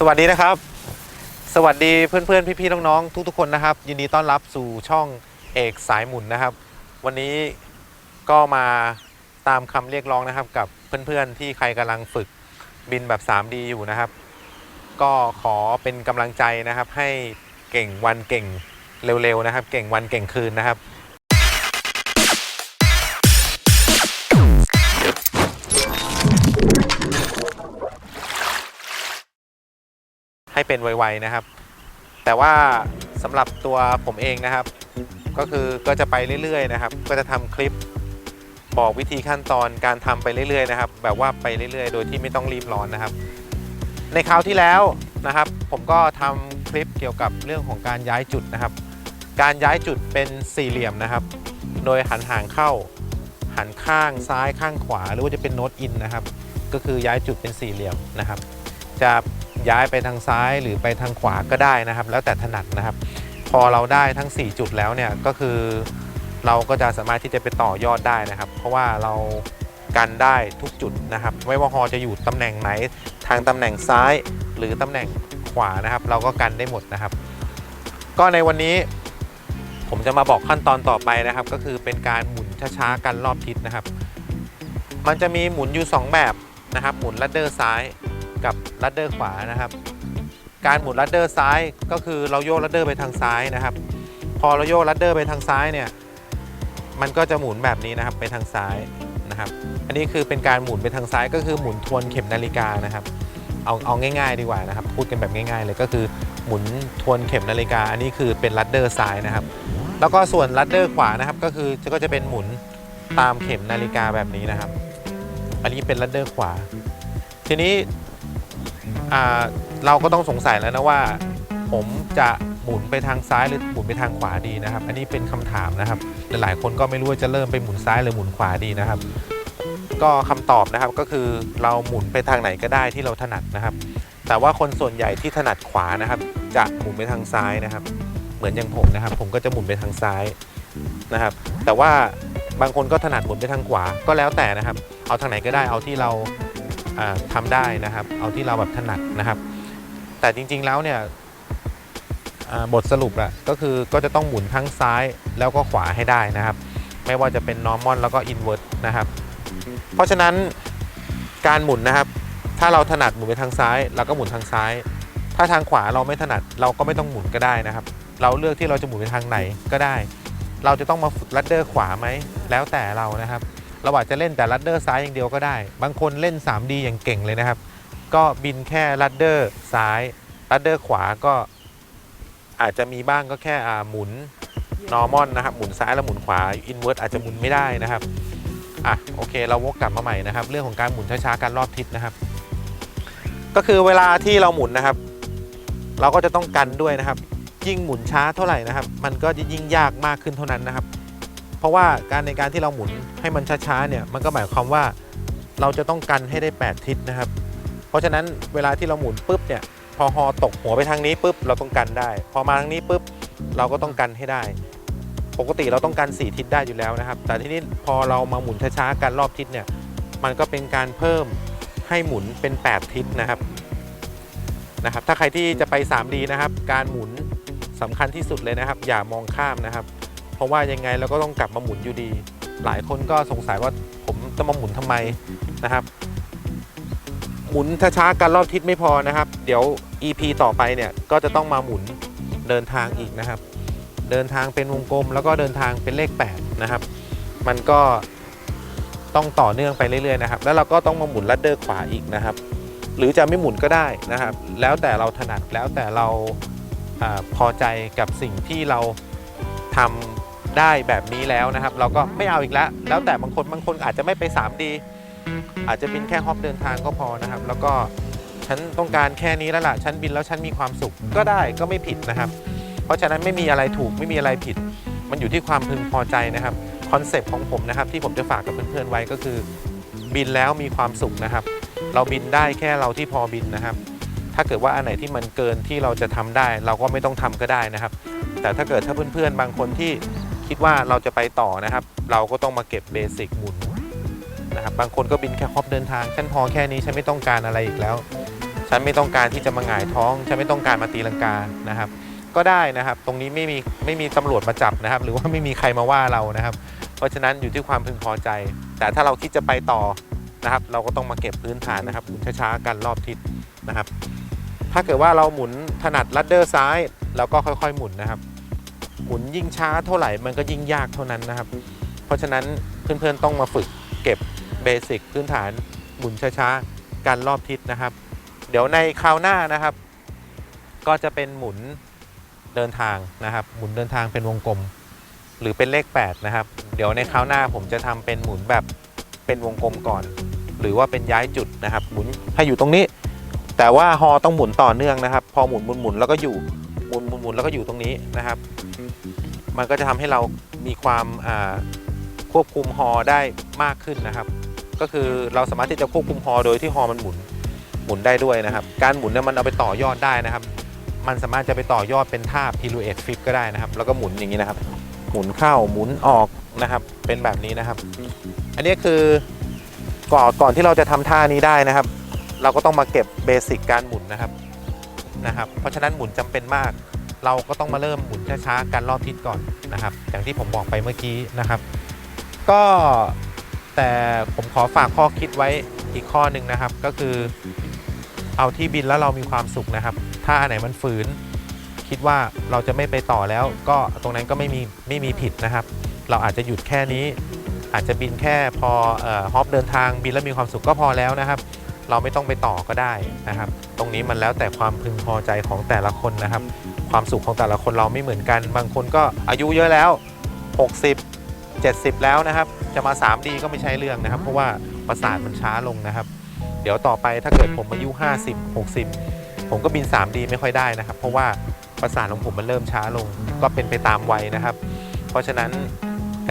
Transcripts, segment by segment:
สวัสดีนะครับ สวัสดีเพื่อนๆ พี่ๆ น้องๆ ทุกๆ คนนะครับ ยินดีต้อนรับสู่ช่องเอกสายหมุนนะครับ วันนี้ก็มาตามคำเรียกร้องนะครับ กับเพื่อนๆ ที่ใครกำลังฝึกบินแบบ 3D อยู่นะครับ ก็ขอเป็นกำลังใจนะครับ ให้เก่งวันเก่งเร็วๆนะครับ เก่งวันเก่งคืนนะครับ ให้เป็นไวๆนะครับ แต่ว่าสำหรับตัวผมเองนะครับ ก็คือก็จะไปเรื่อยๆนะครับ ก็จะทำคลิปบอกวิธีขั้นตอนการทำไปเรื่อยๆนะครับ แบบว่าไปเรื่อยๆ โดยที่ไม่ต้องรีบร้อนนะครับ ในคราวที่แล้วนะครับ ผมก็ทำคลิปเกี่ยวกับเรื่องของการย้ายจุดนะครับ การย้ายจุดเป็นสี่เหลี่ยมนะครับ โดยหันห่างเข้าหันข้างซ้ายข้างขวา หรือว่าจะเป็นโน้ตอินนะครับ ก็คือย้ายจุดเป็นสี่เหลี่ยมนะครับ จะ ย้ายไปทางซ้ายหรือไปทางขวาก็ได้นะครับ แล้วแต่ถนัดนะครับ พอเราได้ทั้ง 4 จุดแล้วเนี่ยก็คือเราก็จะสามารถที่จะไปต่อยอดได้นะครับ เพราะว่าเรากันได้ทุกจุดนะครับ ไม่ว่าฮอจะอยู่ตำแหน่งไหน ทางตำแหน่งซ้ายหรือตำแหน่งขวานะครับ เราก็กันได้หมดนะครับ ก็ในวันนี้ผมจะมาบอกขั้นตอนต่อไปนะครับ ก็คือเป็นการหมุนช้าๆกันรอบทิศนะครับ มันจะมีหมุนอยู่ 2 แบบนะครับ หมุนลัดเดอร์ซ้าย กับลัดเดอร์ขวานะครับ การหมุนลัดเดอร์ซ้ายก็คือเราโยกลัดเดอร์ไปทางซ้ายนะครับ พอเราโยกลัดเดอร์ไปทางซ้ายเนี่ยมันก็จะหมุนแบบนี้นะครับไปทางซ้ายนะครับ อันนี้คือเป็นการหมุนไปทางซ้ายก็คือหมุนทวนเข็มนาฬิกานะครับ เอาเอาง่าย ๆ ดีกว่านะครับ พูดกันแบบง่าย ๆ เลยก็คือหมุนทวนเข็มนาฬิกา อันนี้คือเป็นลัดเดอร์ซ้ายนะครับ แล้วก็ส่วนลัดเดอร์ขวานะครับก็คือก็จะเป็นหมุนตามเข็มนาฬิกาแบบนี้นะครับ อันนี้เป็นลัดเดอร์ขวา ทีนี้ เราก็ต้องสงสัยแล้วนะว่า ผมจะหมุนไปทางซ้ายหรือหมุนไปทางขวาดีนะครับ อันนี้เป็นคำถามนะครับ หลายๆ คนก็ไม่รู้ว่าจะเริ่มไปหมุนซ้ายหรือหมุนขวาดีนะครับ ก็คำตอบนะครับก็คือเราหมุนไปทางไหนก็ได้ที่เราถนัดนะครับ แต่ว่าคนส่วนใหญ่ที่ถนัดขวานะครับ จะหมุนไปทางซ้ายนะครับ เหมือนอย่างผมนะครับ ผมก็จะหมุนไปทางซ้ายนะครับ แต่ว่าบางคนก็ถนัดหมุนไปทางขวาก็แล้วแต่นะครับ เอาทางไหนก็ได้เอาที่เรา อ่าทำได้นะครับ เอาที่เราแบบถนัดนะครับ แต่จริงๆแล้วเนี่ยบทสรุปอะก็คือก็จะต้องหมุนทั้งซ้ายแล้วก็ขวาให้ได้นะครับ ไม่ว่าจะเป็น normal แล้วก็ invert นะครับ เพราะฉะนั้นการหมุนนะครับ ถ้าเราถนัดหมุนไปทางซ้ายเราก็หมุนทางซ้าย ถ้าทางขวาเราไม่ถนัดเราก็ไม่ต้องหมุนก็ได้นะครับ เราเลือกที่เราจะหมุนไปทางไหนก็ได้ เราจะต้องมาฝึกลัดเดอร์ขวาไหมแล้วแต่เรานะครับ เราอาจจะเล่นแต่ลัดเดอร์ซ้ายอย่างเดียวก็ได้ บางคนเล่น 3D อย่างเก่งเลยนะครับ ก็บินแค่ลัดเดอร์ซ้ายลัดเดอร์ขวาก็อาจจะมีบ้างก็แค่หมุน normal นะครับ หมุนซ้ายแล้วหมุนขวา invert อาจจะหมุนไม่ได้นะครับอะโอเค เราวกกลับมาใหม่นะครับ เรื่องของการหมุนช้าๆการรอบทิศนะครับ ก็คือเวลาที่เราหมุนนะครับ เราก็จะต้องกันด้วยนะครับ ยิ่งหมุนช้าเท่าไหร่นะครับ มันก็จะยิ่งยากมากขึ้นเท่านั้นนะครับ ราะว่าการในการที่เราหมุนให้มันช้าๆเนี่ยมันก็หมายความว่าเราจะต้องกันให้ได้ 8 ทิศนะครับ เพราะฉะนั้นเวลาที่เราหมุนปุ๊บเนี่ยพอฮอตกหัวไปทางนี้ปุ๊บเราต้องกันได้ พอมาทางนี้ปุ๊บเราก็ต้องกันให้ได้ ปกติเราต้องกัน4ทิศได้อยู่แล้วนะครับ แต่ที่นี้พอเรามาหมุนช้าๆกันรอบทิศเนี่ยมันก็เป็นการเพิ่มให้หมุนเป็น 8 ทิศนะครับนะครับ ถ้าใครที่จะไป 3D นะครับ การหมุนสำคัญที่สุดเลยนะครับ อย่ามองข้ามนะครับ เพราะว่ายังไงเราก็ต้องกลับมาหมุนอยู่ดี หลายคนก็สงสัยว่าผมจะมาหมุนทำไมนะครับ หมุนช้าๆกันรอบทิศไม่พอนะครับ เดี๋ยว EP ต่อไปเนี่ยก็จะต้องมาหมุนเดินทางอีกนะครับ เดินทางเป็นวงกลม แล้วก็เดินทางเป็นเลข 8 นะครับ มันก็ต้องต่อเนื่องไปเรื่อยๆนะครับ แล้วเราก็ต้องมาหมุนลัดเดอร์ขวาอีกนะครับ หรือจะไม่หมุนก็ได้นะครับ แล้วแต่เราถนัดแล้วแต่เราอาพอใจกับสิ่งที่เราทำ ได้แบบนี้แล้วนะครับ เราก็ไม่เอาอีกแล้ว แล้วแต่บางคนบางคนอาจจะไม่ไป 3D อาจจะบินแค่ฮอปเดินทางก็พอนะครับ แล้วก็ฉันต้องการแค่นี้แล้วล่ะฉันบินแล้วฉันมีความสุขก็ได้ก็ไม่ผิดนะครับ เพราะฉะนั้นไม่มีอะไรถูกไม่มีอะไรผิด มันอยู่ที่ความพึงพอใจนะครับคอนเซปต์ของผมนะครับ ที่ผมจะฝากกับเพื่อนๆไว้ก็คือ บินแล้วมีความสุขนะครับ เราบินได้แค่เราที่พอบินนะครับ ถ้าเกิดว่าอันไหนที่มันเกินที่เราจะทำได้ เราก็ไม่ต้องทำก็ได้นะครับ แต่ถ้าเกิดถ้าเพื่อนๆบางคนที่ คิดว่าเราจะไปต่อนะครับ เราก็ต้องมาเก็บเบสิกหมุนนะครับ บางคนก็บินแค่ฮอปเดินทาง ฉันพอแค่นี้ฉันไม่ต้องการอะไรอีกแล้ว ฉันไม่ต้องการที่จะมาหงายท้อง ฉันไม่ต้องการมาตีลังกานะครับ ก็ได้นะครับ ตรงนี้ไม่มีไม่มีตำรวจมาจับนะครับ หรือว่าไม่มีใครมาว่าเรานะครับ เพราะฉะนั้นอยู่ที่ความพึงพอใจ แต่ถ้าเราคิดจะไปต่อนะครับ เราก็ต้องมาเก็บพื้นฐานนะครับหมุนช้าๆกันรอบทิศนะครับ ถ้าเกิดว่าเราหมุนถนัดลัดเดอร์ซ้ายเราก็ค่อยๆ หมุนนะครับ หมุนยิ่งช้าเท่าไหร่มันก็ยิ่งยากเท่านั้นนะครับ เพราะฉะนั้นเพื่อนๆต้องมาฝึกเก็บเบสิกพื้นฐานหมุนช้าๆกันรอบทิศนะครับ เดี๋ยวในคราวหน้านะครับ ก็จะเป็นหมุนเดินทางนะครับ หมุนเดินทางเป็นวงกลม หรือเป็นเลข 8 นะครับ เดี๋ยวในคราวหน้าผมจะทำเป็นหมุนแบบเป็นวงกลมก่อน หรือว่าเป็นย้ายจุดนะครับ หมุนให้อยู่ตรงนี้ แต่ว่าฮอต้องหมุนต่อเนื่องนะครับ พอหมุนหมุนหมุนแล้วก็อยู่ หมุนหมุนหมุนแล้วก็อยู่ตรงนี้นะครับ มันก็จะทำให้เรามีความควบคุมฮอได้มากขึ้นนะครับ ก็คือเราสามารถที่จะควบคุมฮอโดยที่ฮอมันหมุนหมุนได้ด้วยนะครับ การหมุนเนี่ยมันเอาไปต่อยอดได้นะครับ มันสามารถจะไปต่อยอดเป็นท่าพิลูเอตฟิปก็ได้นะครับ แล้วก็หมุนอย่างนี้นะครับ หมุนเข้าหมุนออกนะครับ เป็นแบบนี้นะครับ อันนี้คือก่อนก่อนที่เราจะทำท่านี้ได้นะครับ เราก็ต้องมาเก็บเบสิกการหมุนนะครับ นะครับเพราะฉะนั้นหมุนจำเป็นมาก เราก็ต้องมาเริ่มหมุนช้าๆกันรอบทิศก่อนนะครับ อย่างที่ผมบอกไปเมื่อกี้นะครับ ก็แต่ผมขอฝากข้อคิดไว้อีกข้อหนึ่งนะครับ ก็คือเอาที่บินแล้วเรามีความสุขนะครับ ถ้าอันไหนมันฝืน คิดว่าเราจะไม่ไปต่อแล้ว ก็ตรงนั้นก็ไม่มีไม่มีผิดนะครับ เราอาจจะหยุดแค่นี้ อาจจะบินแค่พอเอ่อฮอปเดินทางบินแล้วมีความสุขก็พอแล้วนะครับ เราไม่ต้องไปต่อก็ได้นะครับ ตรงนี้มันแล้วแต่ความพึงพอใจของแต่ละคนนะครับ ความสุขของแต่ละคนเราไม่เหมือนกัน บางคนก็อายุเยอะแล้ว 60 70 แล้วนะครับ จะมา 3D ก็ไม่ใช่เรื่องนะครับ เพราะว่าประสาทมันช้าลงนะครับ เดี๋ยวต่อไปถ้าเกิดผมอายุ 50 60 ผมก็บิน 3D ไม่ค่อยได้นะครับ เพราะว่าประสาทของผมมันเริ่มช้าลง ก็เป็นไปตามวัยนะครับ เพราะฉะนั้น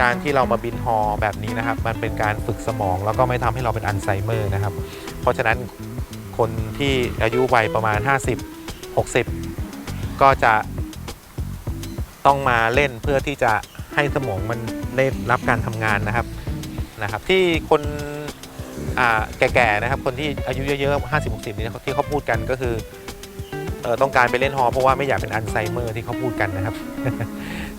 การที่เรามาบินฮอแบบนี้นะครับ มันเป็นการฝึกสมอง แล้วก็ไม่ทำให้เราเป็นอัลไซเมอร์นะครับ เพราะฉะนั้นคนที่อายุวัยประมาณ 50 60 ก็จะต้องมาเล่นเพื่อที่จะให้สมองมันได้รับการทำงานนะครับนะครับ ที่คนแก่ๆนะครับ คนที่อายุเยอะๆ 50 60 นี่ที่เขาพูดกันก็คือเออต้องการไปเล่นฮอเพราะว่าไม่อยากเป็นอัลไซเมอร์ที่เขาพูดกันนะครับ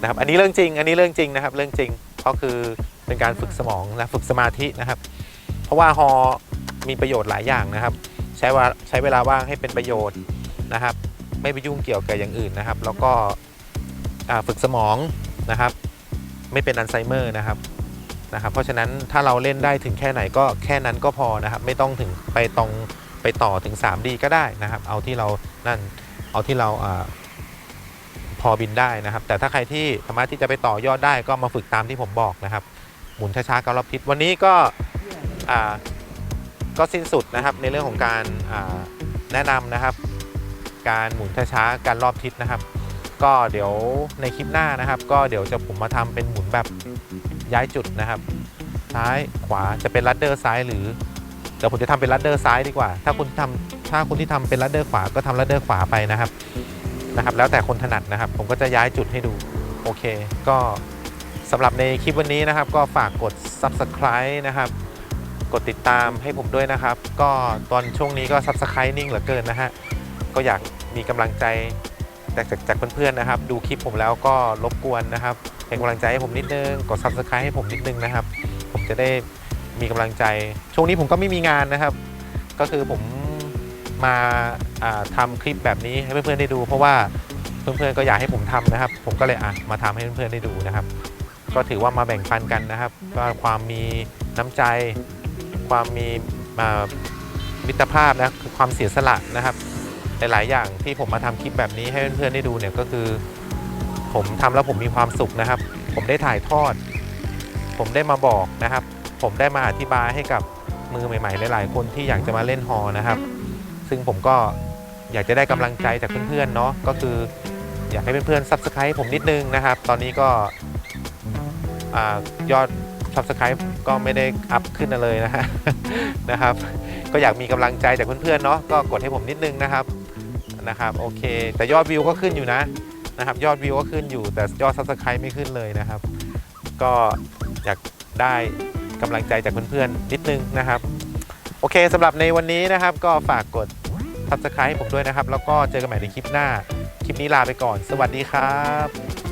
นะครับ อันนี้เรื่องจริง อันนี้เรื่องจริงนะครับ เรื่องจริง ก็คือเป็นการฝึกสมองและฝึกสมาธินะครับ เพราะว่าฮอมีประโยชน์หลายอย่างนะครับ ใช้ว่าใช้เวลาว่างให้เป็นประโยชน์นะครับ ไม่ไปยุ่งเกี่ยวกับอย่างอื่นนะครับ แล้วก็ฝึกสมองนะครับ ไม่เป็นอัลไซเมอร์นะครับนะครับ เพราะฉะนั้นถ้าเราเล่นได้ถึงแค่ไหนก็แค่นั้นก็พอนะครับ ไม่ต้องถึงไปตรงไปต่อถึง 3D ก็ได้นะครับ เอาที่เรานั่นเอาที่เรา พอบินได้นะครับ แต่ถ้าใครที่สามารถที่จะไปต่อยอดได้ก็มาฝึกตามที่ผมบอกนะครับ หมุนช้าๆกับรอบทิศวันนี้ก็ก็สิ้นสุดนะครับในเรื่องของการแนะนำนะครับ การหมุนช้าๆการรอบทิศนะครับ ก็เดี๋ยวในคลิปหน้านะครับ ก็เดี๋ยวจะผมมาทำเป็นหมุนแบบย้ายจุดนะครับ ซ้ายขวาจะเป็นลัดเดอร์ซ้ายหรือเดี๋ยวผมจะทำเป็นลัดเดอร์ซ้ายดีกว่า ถ้าคุณทำถ้าคุณที่ทำเป็นลัดเดอร์ขวาก็ทำลัดเดอร์ขวาไปนะครับ นะครับ แล้วแต่คนถนัดนะครับ ผมก็จะย้ายจุดให้ดู โอเค ก็สำหรับในคลิปวันนี้นะครับ ก็ฝากกด subscribe นะครับกดติดตามให้ผมด้วยนะครับ ก็ตอนช่วงนี้ก็ subscribe นิ่งเหลือเกินนะฮะ ก็อยากมีกำลังใจจากจากจากเพื่อนๆนะครับ ดูคลิปผมแล้วก็รบกวนนะครับ เป็นกำลังใจให้ผมนิดนึง กด subscribe ให้ผมนิดนึงนะครับ ผมจะได้มีกำลังใจ ช่วงนี้ผมก็ไม่มีงานนะครับ ก็คือผม มาาทำาคลิปแบบนี้ให้เพื่อนๆได้ดู เพราะว่าเพื่อนๆก็อยากให้ผมทำนะครับ ผมก็เลยอะมาทำให้เพื่อนๆได้ดูนะครับ ก็ถือว่ามาแบ่งปันกันนะครับ ก็ความมีน้ำใจ ความมีอ่ามิตรภาพนะคือความเสียสละนะครับหลายๆอย่างที่ผมมาทำคลิปแบบนี้ให้เพื่อนๆได้ดูเนี่ยก็คือ ผมทำแล้วผมมีความสุขนะครับ ผมได้ถ่ายทอด ผมได้มาบอกนะครับ ผมได้มาอธิบายให้กับมือใหม่ๆหลายๆคนที่อยากจะมาเล่นฮอนะครับ ซึ่งผมก็อยากจะได้กำลังใจจากเพื่อนๆเนาะก็คืออยากให้เพื่อนๆ subscribe ผมนิดนึงนะครับ ตอนนี้ก็ยอด subscribe ก็ไม่ได้อัพขึ้นเลยนะฮะนะครับ ก็อยากมีกำลังใจจากเพื่อนๆเนาะก็กดให้ผมนิดนึงนะครับนะครับโอเค แต่ยอดวิวก็ขึ้นอยู่นะนะครับ ยอดวิวก็ขึ้นอยู่แต่ยอด subscribe ไม่ขึ้นเลยนะครับ ก็อยากได้กำลังใจจากเพื่อนๆนิดนึงนะครับ โอเคสำหรับในวันนี้นะครับ ก็ฝากกด subscribe ให้ผมด้วยนะครับ แล้วก็เจอกันใหม่ในคลิปหน้า คลิปนี้ลาไปก่อน สวัสดีครับ